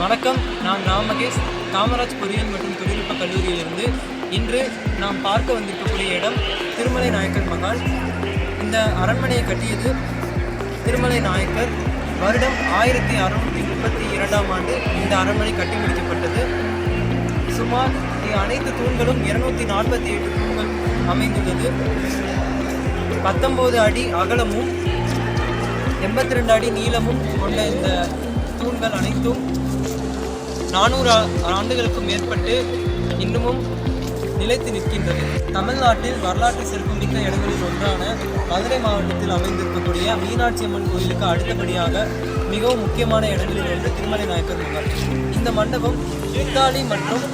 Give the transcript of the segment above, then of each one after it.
வணக்கம் நான் ராமகேஷ் காமராஜ் பொறியியல் மற்றும் தொழில்நுட்ப கல்லூரியிலிருந்து இன்று நாம் பார்க்க வந்திருக்கக்கூடிய இடம் திருமலை நாயக்கர் மகால் இந்த அரண்மனையை கட்டியது திருமலை நாயக்கர். வருடம் ஆயிரத்தி அறுநூற்றி முப்பத்தி இரண்டாம் ஆண்டு இந்த அரண்மனை கட்டி முடிக்கப்பட்டது. சுமார் அனைத்து தூண்களும் இருநூத்தி நாற்பத்தி ஏழு தூண்கள் அமைந்துள்ளது. பத்தொன்பது அடி அகலமும் எண்பத்தி ரெண்டு அடி நீளமும் கொண்ட இந்த தூண்கள் அனைத்தும் நானூறு ஆண்டுகளுக்கும் மேற்பட்டு இன்னமும் நிலைத்து நிற்கின்றது. தமிழ்நாட்டில் வரலாற்று சிறப்புமிக்க இடங்களில் ஒன்றான மதுரை மாவட்டத்தில் அமைந்திருக்கக்கூடிய மீனாட்சி அம்மன் கோயிலுக்கு அடுத்தபடியாக மிகவும் முக்கியமான இடங்களில் ஒன்று திருமலை நாயக்கர் மகால். இந்த மண்டபம் இத்தாலி மற்றும்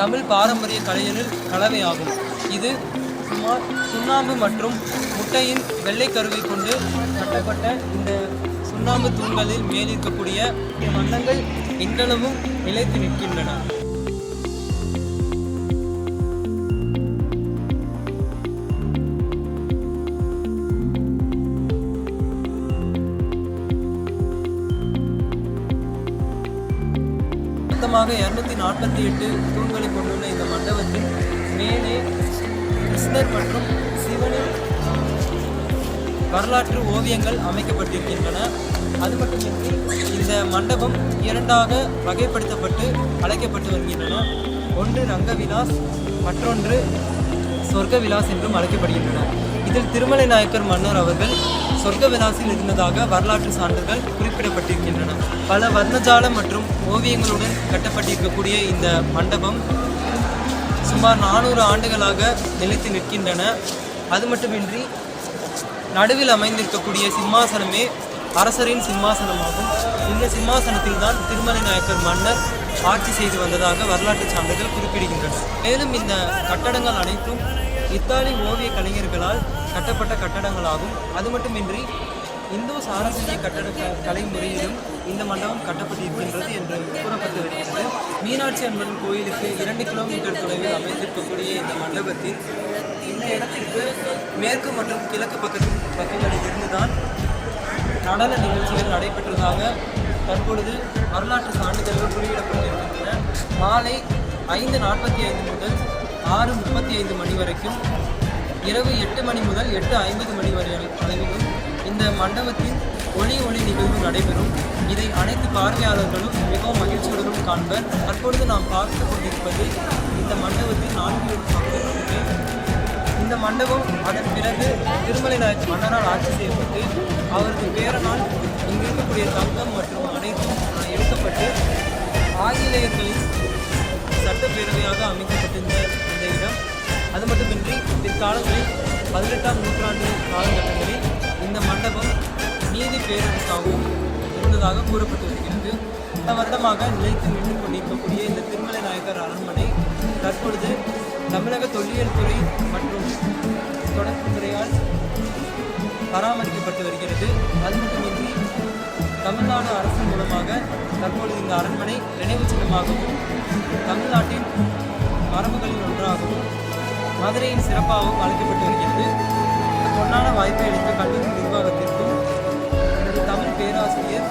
தமிழ் பாரம்பரிய கலைகளில் கலவையாகும் இது சுமார் சுண்ணாம்பு மற்றும் முட்டையின் வெள்ளை கருவை கொண்டு கட்டப்பட்ட இந்த சுண்ணாம்பு தூண்களில் மேலிருக்கக்கூடிய வண்ணங்கள் இன்றளவும் நிலைத்து நிற்கின்றன. மொத்தமாக இருநூத்தி நாற்பத்தி எட்டு தூண்களை கொண்டுள்ள இந்த மண்டபத்தில் மேலே கிருஷ்ணர் மற்றும் சிவனின் வரலாற்று ஓவியங்கள் அமைக்கப்பட்டிருக்கின்றன. அது மட்டுமின்றி இந்த மண்டபம் இரண்டாக வகைப்படுத்தப்பட்டு அழைக்கப்பட்டு வருகின்றன. ஒன்று ரங்கவிலாஸ் மற்றொன்று சொர்க்க விலாஸ் என்றும் அழைக்கப்படுகின்றன. இதில் திருமலை நாயக்கர் மன்னர் அவர்கள் சொர்க்க விலாசில் இருந்ததாக வரலாற்று சான்றுகள் குறிப்பிடப்பட்டிருக்கின்றன. பல வர்ணஜாலம் மற்றும் ஓவியங்களுடன் கட்டப்பட்டிருக்கக்கூடிய இந்த மண்டபம் சுமார் நானூறு ஆண்டுகளாக நிலைத்து நிற்கின்றன. அது மட்டுமின்றி நடுவில் அமைந்திருக்கக்கூடிய சிம்மாசனமே அரசரின் சிம்மாசனமாகும். இந்த சிம்மாசனத்தில் தான் திருமலை நாயக்கர் மன்னர் ஆட்சி செய்து வந்ததாக வரலாற்று சான்றுகள் குறிப்பிடுகின்றன. மேலும் இந்த கட்டடங்கள் அனைத்தும் இத்தாலி ஓவிய கலைஞர்களால் கட்டப்பட்ட கட்டடங்களாகும். அது மட்டுமின்றி இந்து சாரசீக கட்டட கலை முறையிலும் இந்த மண்டபம் கட்டப்பட்டிருக்கின்றது என்று கூறப்பட்டு வருகிறது மீனாட்சி அம்மன் கோயிலுக்கு இரண்டு கிலோமீட்டர் தொலைவில் அமைந்திருக்கக்கூடிய இந்த மண்டபத்தில் மேற்கு மற்றும் கிழக்கு பக்கத்து பக்கங்களில் இருந்துதான் நடன நிகழ்ச்சிகள் நடைபெற்றதாக தற்பொழுது வரலாற்று சான்றிதழ்கள் குறியிடப்பட்டிருக்கின்றன. மாலை ஐந்து நாற்பத்தி ஐந்து முதல் ஆறு முப்பத்தி ஐந்து மணி வரைக்கும் இரவு எட்டு மணி முதல் எட்டு ஐம்பது மணி வரை அளவிலும் இந்த மண்டபத்தின் ஒளி ஒளி நிகழ்வு நடைபெறும். இதை அனைத்து பார்வையாளர்களும் மிகவும் மகிழ்ச்சியுடனும் காண்பர். தற்பொழுது நாம் பார்த்து கொண்டிருப்பது இந்த மண்டபத்தின் நான்கு பகுதிகளுக்கு மண்டபம் அதன் பிறகு திருமலை நாயக் மன்னரால் ஆட்சி செய்யப்பட்டு அவரது பேரனால் இங்கு இருக்கக்கூடிய தங்கம் மற்றும் அனைத்தும் எடுக்கப்பட்டு ஆங்கிலேயர்களின் சட்டப்பேரவையாக அமைக்கப்பட்டிருந்த இந்த இடம். அது மட்டுமின்றி பிற்காலங்களில் பதினெட்டாம் நூற்றாண்டு காலகட்டங்களில் இந்த மண்டபம் நீதி பேரவைக்காகவும் இருந்ததாக கூறப்பட்டு வருகிறது பல வருடமாக நிலைத்து நின்று கொண்டிருக்கக்கூடிய இந்த திருமலை நாயக்கர் அரண்மனை தற்பொழுது தமிழக தொல்லியல் துறை மற்றும் தொடர்புத்துறையால் பராமரிக்கப்பட்டு வருகிறது. அது மட்டுமின்றி தமிழ்நாடு அரசு மூலமாக தற்பொழுது இந்த அரண்மனை நினைவு சின்னமாகவும் தமிழ்நாட்டின் மரபுகளில் ஒன்றாகவும் மதுரையின் சிறப்பாகவும் அழைக்கப்பட்டு வருகிறது. இந்த பொன்னான வாய்ப்பை அளித்த கல்லூரி நிர்வாகத்திற்கும் எனது தமிழ் பேராசிரியர்